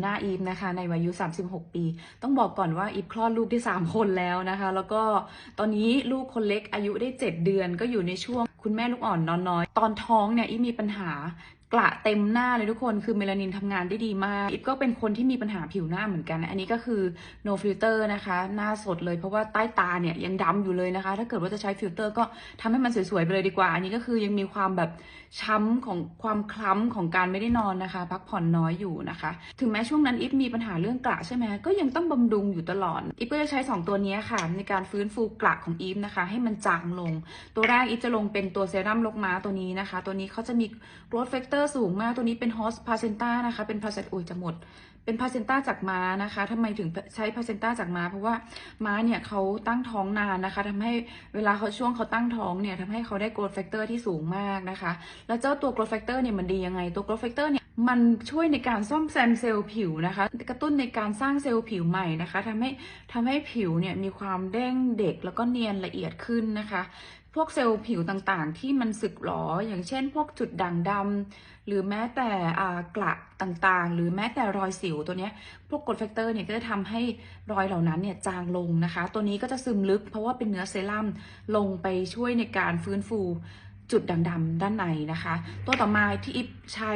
หน้าอีฟนะคะในวัยอายุ 36 ปี ต้องบอกก่อนว่าอีฟคลอดลูกได้3คนแล้วนะคะ แล้วก็ตอนนี้ลูกคนเล็กอายุได้ 7 เดือนก็อยู่ในช่วงคุณแม่ลูกอ่อนนอนน้อย ตอนท้องเนี่ยอีฟมีปัญหา กระเต็มหน้าเลยทุกคนคือเมลานินทำงานได้ดีมากอีฟก็เป็นคนที่มีปัญหาผิวหน้าเหมือนกัน อันนี้ก็คือ no filter นะคะ หน้าสดเลยเพราะว่าใต้ตาเนี่ยยังดำอยู่เลยนะคะ ถ้าเกิดว่าจะใช้ฟิลเตอร์ก็ทำให้มันสวยๆไปเลยดีกว่า อันนี้ก็คือยังมีความแบบช้ำของความคล้ำของการไม่ได้นอนนะคะ พักผ่อนน้อยอยู่นะคะ ถึงแม้ช่วงนั้นอีฟมีปัญหาเรื่องกระใช่ไหมก็ยังต้องบำรุงอยู่ตลอดอีฟก็จะใช้ 2 ตัวนี้ค่ะ ในการฟื้นฟูกระของอีฟนะคะ ให้มันจางลง ตัวแรกอีฟจะลงเป็นตัวเซรั่มลกม้าตัวนี้นะคะ ตัวนี้เขาจะมี growth factor สูสูงมากตัวนี้เป็นฮอสพาเซนต้านะคะ เป็นพาเซนโอ้ยจะหมด เป็นพาเซนต้าจากม้านะคะทำไมถึงใช้พาเซนต้าจากม้า เพราะว่าม้าเนี่ยเขาตั้งท้องนานนะคะทำให้เวลาเขาช่วงเขาตั้งท้องเนี่ยทำให้เขาได้โกลดแฟกเตอร์ที่สูงมากนะคะ แล้วเจ้าตัวโกลดแฟกเตอร์เนี่ยมันดียังไง ตัวโกลดแฟกเตอร์เนี่ย มันช่วยในการซ่อมแซมเซลล์ผิวนะคะ กระตุ้นในการสร้างเซลล์ผิวใหม่นะคะทำให้ทำให้ผิวเนี่ยมีความเด้งเด็กแล้วก็เนียนละเอียดขึ้นนะคะ พวกเซลล์ผิวต่างๆ ที่มันสึกหรออย่างเช่น พวกจุดด่างดำหรือแม้แต่กระต่างๆ หรือแม้แต่รอยสิวตัวเนี้ยพวกกรดแฟกเตอร์เนี่ยก็จะทำให้รอยเหล่านั้นเนี่ยจางลงนะคะ ตัวนี้ก็จะซึมลึกเพราะว่าเป็นเนื้อเซรั่มลงไปช่วยในการฟื้นฟูจุดด่างดำด้านในนะคะ ตัวต่อมาที่อิฟใช้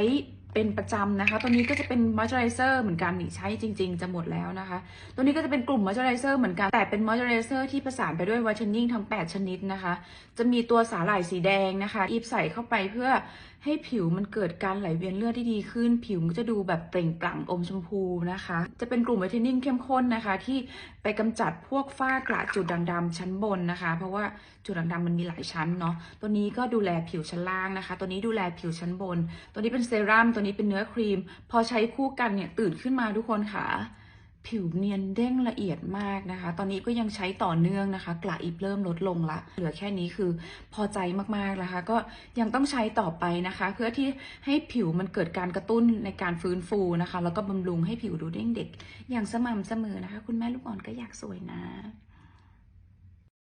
เป็นประจำนะคะ ตัวนี้ก็จะเป็นมอยส์เจอไรเซอร์เหมือนกันนี่ใช้จริง ๆ จะหมดแล้วนะคะ ตัวนี้ก็จะเป็นกลุ่มมอยส์เจอไรเซอร์เหมือนกัน แต่เป็นมอยส์เจอไรเซอร์ที่ผสานไปด้วยไวท์เทนนิ่งทั้ง 8 ชนิดนะคะ จะมีตัวสาหร่ายสีแดงนะคะ อีฟใส่เข้าไปเพื่อ ให้ผิวมันเกิดการไหลเวียนเลือดที่ดีขึ้น ผิวมันก็จะดูแบบเปล่งปลั่งอมชมพูนะคะ จะเป็นกลุ่มไวท์เทนนิ่งเข้มข้นนะคะ ที่ไปกำจัดพวกฝ้ากระจุดด่างดำชั้นบนนะคะ เพราะว่าจุดด่างดำมันมีหลายชั้นเนาะตัวนี้ก็ดูแลผิวชั้นล่างนะคะ ตัวนี้ดูแลผิวชั้นบน ตัวนี้เป็นเซรั่มตัวนี้เป็นเนื้อครีม พอใช้คู่กันเนี่ยตื่นขึ้นมาทุกคนค่ะ ผิวเนียนเด้งละเอียดมากนะคะ ตอนนี้ก็ยังใช้ต่อเนื่องนะคะกระอิบเริ่มลดลงละ เหลือแค่นี้คือพอใจมากๆนะคะ ก็ยังต้องใช้ต่อไปนะคะ เพื่อที่ให้ผิวมันเกิดการกระตุ้นในการฟื้นฟูนะคะ แล้วก็บำรุงให้ผิวดูเด้งเด็ก อย่างสม่ำเสมอนะคะ คุณแม่ลูกอ่อนก็อยากสวยนะ